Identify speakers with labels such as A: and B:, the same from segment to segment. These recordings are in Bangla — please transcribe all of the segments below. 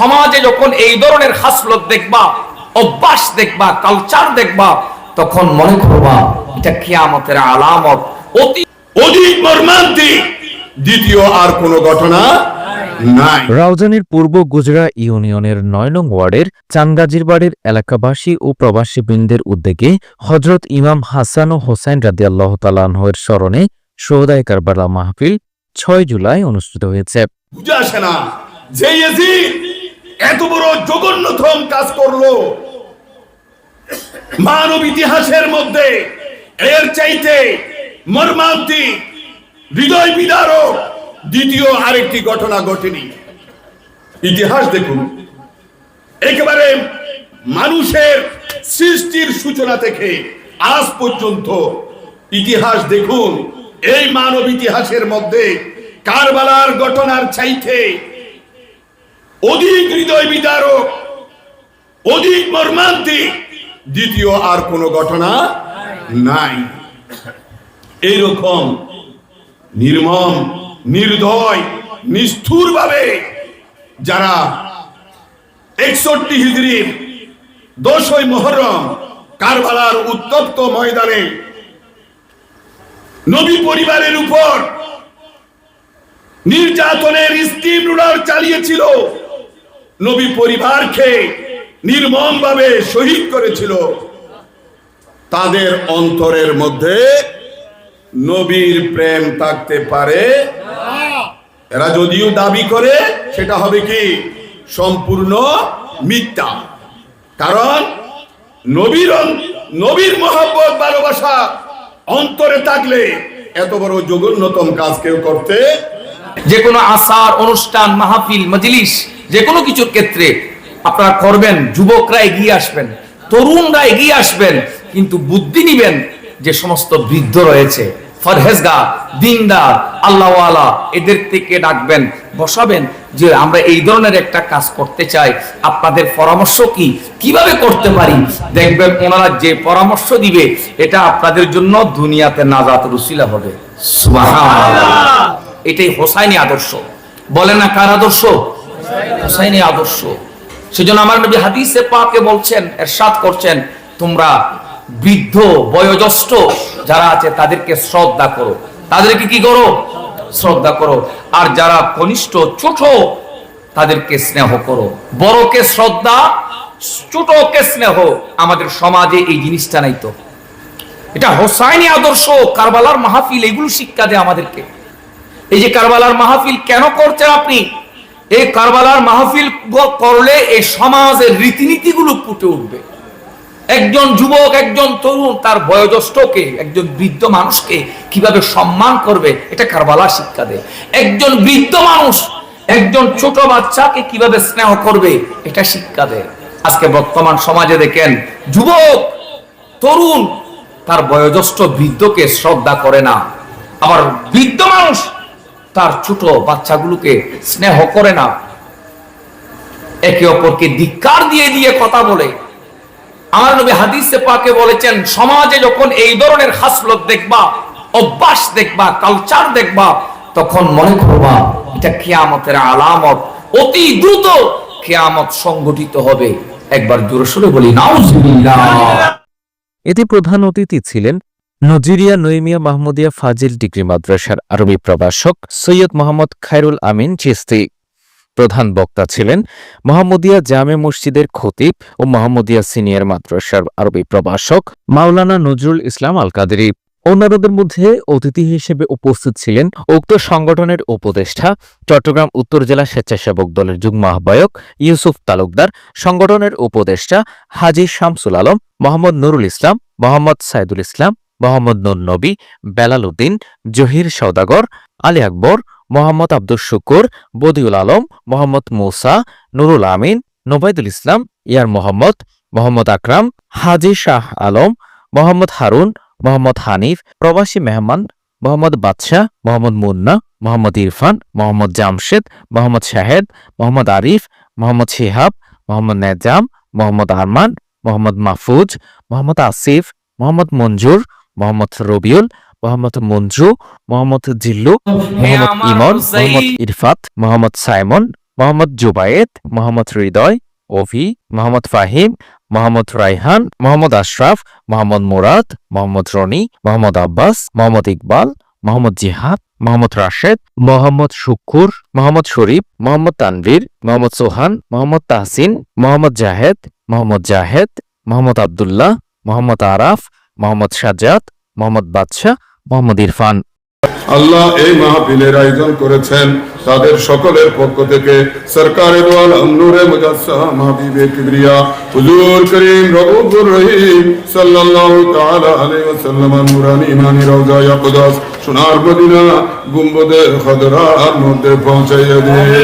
A: সমাজে যখন এই ধরনের হাসলত দেখবা অভ্যাস দেখবা কালচার দেখবা তখন মনে করবা এটা কিয়ামতের আলামত। অতি
B: অধিক মর্মান্তিক। দ্বিতীয় আর কোনো ঘটনা
C: রাউজানের পূর্ব গুজরা ইউনিয়নের নয় নং ওয়ার্ডের চানগাজির বাড়ির এলাকাবাসী ও প্রবাসী বৃন্দের উদ্যোগে হজরত ইমাম হাসান ও হোসাইন রাদিয়াল্লাহ তালাহের স্মরণে সোহদায় কারবালা মাহফিল ছয় জুলাই অনুষ্ঠিত হয়েছে।
B: এত বড় জঘন্যতম কাজ করল। মানব ইতিহাসের মধ্যে এর চাইতে মর্মান্তিক, হৃদয় বিদারক দ্বিতীয় আরেকটি ঘটনা ঘটেনি। ইতিহাস দেখুন। একেবারে মানুষের সৃষ্টির সূচনা থেকে আজ পর্যন্ত ইতিহাস দেখুন। এই মানব ইতিহাসের মধ্যে কারবালার ঘটনার চাইতে অধিক হৃদয় বিদারক, অধিক মর্মান্তিক, দ্বিতীয় আর কোনো ঘটনা নাই। এইরকম নির্মম, নির্দয় নিষ্ঠুর ভাবে যারা একষট্টি হিজড়ির দশই মহরম কারবালার উত্তপ্ত ময়দানে নবী পরিবারের উপর নির্যাতনের স্টিম রুলার চালিয়েছিল নবী পরিবারকে নির্মম ভাবে শহীদ করেছিল। তাদের অন্তরের মধ্যে নবীর প্রেম থাকতে পারে। এরা যদিও দাবি করে, সেটা হবে কি? সম্পূর্ণ মিথ্যা। কারণ নবীর নবীর মহব্বত, ভালোবাসা অন্তরে থাকলে এত বড় জঘন্যতম কাজ কেউ করতে
A: যে কোনো আসার, অনুষ্ঠান, মাহফিল, মজলিস যে কোনো কিছুর ক্ষেত্রে আপনারা করবেন, যুবকরা এগিয়ে আসবেন, তরুণরা এগিয়ে আসবেন, কিন্তু বুদ্ধি নিবেন যে সমস্ত বৃদ্ধ রয়েছে। ফরহেজগা, দিনদার, আল্লাহওয়ালা, এদের থেকে ডাকবেন, বসাবেন যে আমরা এই ধরনের একটা কাজ করতে চাই। আপনাদের পরামর্শ কি? কীভাবে করতে পারি? দেখবেন ওনারা যে পরামর্শ দিবে, এটা আপনাদের জন্য দুনিয়াতে নাজাত রুসিলা হবে। এটাই হোসাইনি আদর্শ। বলে না কার আদর্শ? হোসাইনি আদর্শ। সেজন্য আমার নবী হাদিসে পাকে বলছেন, এরশাদ করছেন, তোমরা বৃদ্ধ, বয়োজ্যেষ্ঠ যারা আছে তাদেরকে শ্রদ্ধা করো। তাদেরকে কি করো? শ্রদ্ধা করো। আর যারা কনিষ্ঠ, ছোট, তাদেরকে স্নেহ করো। বড়কে শ্রদ্ধা, ছোটকে স্নেহ। আমাদের সমাজে এই জিনিসটা নাই তো। এটা হোসাইনি আদর্শ, কারবালার মাহফিল, এগুলো শিক্ষা দেয় আমাদেরকে। এই যে কারবালার মাহফিল কেন করছেন আপনি? এই কারবালার মাহফিল করলে এই সমাজের রীতিনীতিগুলো ফুটে উঠবে। একজন যুবক, একজন তরুণ, তার বয়োজ্যেষ্ঠকে একজন বৃদ্ধ মানুষকে কীভাবে সম্মান করবে, এটা কারবালা শিক্ষা দেয়। একজন বৃদ্ধ মানুষ, একজন ছোট বাচ্চাকে কীভাবে স্নেহ করবে, এটা শিক্ষা দেয়। আজকে বর্তমান সমাজে দেখেন, যুবক, তরুণ, তার বয়োজ্যেষ্ঠ বৃদ্ধকে শ্রদ্ধা করে না। আবার বৃদ্ধ মানুষ তার ছোট বাচ্চাগুলোকে স্নেহ করে না। একে অপরকে ধিক্কার দিয়ে দিয়ে কথা বলে। আমার নবী হাদিসে পাকে বলেছেন, সমাজে যখন এই ধরনের হাসলত দেখবা, অভ্যাস দেখবা কালচার দেখবা, তখন মনে করবা, এটা কিয়ামতের আলামত। অতি দ্রুত কিয়ামত সংগঠিত হবে। একবার জোরে সোরে বলি, নাউজুবিল্লাহ।
C: এতে প্রধান অতিথি ছিলেন নজিরিয়া নৈমিয়া মাহমুদিয়া ফাজিল ডিগ্রি মাদ্রাসার আরবি প্রভাষক সৈয়দ মোহাম্মদ খায়রুল আমিন চিস্তি প্রধান বক্তা ছিলেন মোহাম্মদিয়া জামে মসজিদের খতিব ও মোহাম্মদিয়া সিনিয়র মাদ্রাসার আরবি প্রভাষক মাওলানা নজরুল ইসলাম আল কাদেরি অন্যান্যদের মধ্যে অতিথি হিসেবে উপস্থিত ছিলেন উক্ত সংগঠনের উপদেষ্টা, চট্টগ্রাম উত্তর জেলা স্বেচ্ছাসেবক দলের যুগ্ম আহ্বায়ক ইউসুফ তালুকদার, সংগঠনের উপদেষ্টা হাজি শামসুল আলম, মোহাম্মদ নুরুল ইসলাম, মোহাম্মদ সাইদুল ইসলাম মোহাম্মদ নুর নবী, বেলাল উদ্দিন, জহির সৌদাগর আলী আকবর, মোহাম্মদ আব্দুল শুকুর, বদিউল আলম, মোহাম্মদ মুসা, নুরুল আমিন নোবাইদুল ইসলাম, ইয়ার মোহাম্মদ মোহাম্মদ আকরাম, হাজি শাহ আলম, মোহাম্মদ হারুন, মোহাম্মদ হানিফ, প্রবাসী মেহমান, মোহাম্মদ বাদশাহ, মোহাম্মদ মুন্না, মোহাম্মদ ইরফান, মোহাম্মদ জামশেদ, মোহাম্মদ শাহেদ, মোহাম্মদ আরিফ, মোহাম্মদ শিহাব, মোহাম্মদ নেজাম, মোহাম্মদ আরমান, মোহাম্মদ মাহফুজ, মোহাম্মদ আসিফ, মোহাম্মদ মঞ্জুর মোহাম্মদ রবিউল মোহাম্মদ মঞ্জু মোহাম্মদ জিল্লু মোহাম্মদ ইমন মোহাম্মদ ইরফাত মোহাম্মদ সাইমন মোহাম্মদ জুবায়েদ মোহাম্মদ হৃদয় অভি মোহাম্মদ ফাহিম মোহাম্মদ রাইহান মোহাম্মদ আশরাফ মোহাম্মদ মুরাদ মোহাম্মদ রনি মোহাম্মদ আব্বাস মোহাম্মদ ইকবাল মোহাম্মদ জিহাদ মোহাম্মদ রাশেদ মোহাম্মদ শুক্কুর মোহাম্মদ শরীফ মোহাম্মদ তানভীর মোহাম্মদ সোহান মোহাম্মদ তাহসিন মোহাম্মদ জাহেদ মোহাম্মদ জাহেদ মোহাম্মদ আবদুল্লাহ মোহাম্মদ আরাফ মোহাম্মদ সাজ্জাদ মোহাম্মদ বাদশাহ মোহাম্মদ ইরফান
D: আল্লাহ এই মাহফিলের আয়োজন করেছেন। তাদের সকলের পক্ষ থেকে সরকারের দল নূরে মুজাসসাম মাহবিবে কিবরিয়া। হুজুর করিম রবুর রহিম সাল্লাল্লাহু তাআলা আলাইহি ওয়াসাল্লাম নূরানি ইমানি রওজা ইয়াকুদাস। সোনার মদিনা গুম্বদে খদরার মধ্যে পৌঁছাইয়া দিয়ে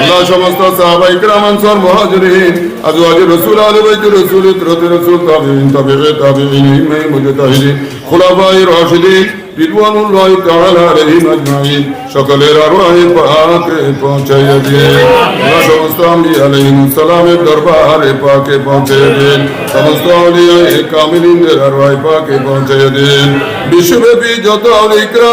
D: আল্লাহ সমস্ত সাহাবা ইকরাম, আনসার, মুহাজিরিন, আজওয়াজ রাসূল আলে বাইত রাসূল, ইতরাত রাসূল, তাবিঈন তাবিঈ তাবিঈন, ইমাম মুজাহিদিন খুলাফায়ে রাশিদিন রিদওয়ানুল্লাহ তাআলা আলাইহিম আজমাইন, সকলের আরওয়াহে পাকে পৌঁছাইয়া দিন। আল্লাহ সমস্ত আম্বিয়া আলাইহিম সালামের দরবারে পাকে পৌঁছাইয়া দিন। সমস্ত আউলিয়ায়ে কামিলিনদের আরওয়াহে পাকে পৌঁছাইয়া দিন। বিশ্বব্যাপী যত আউলিয়া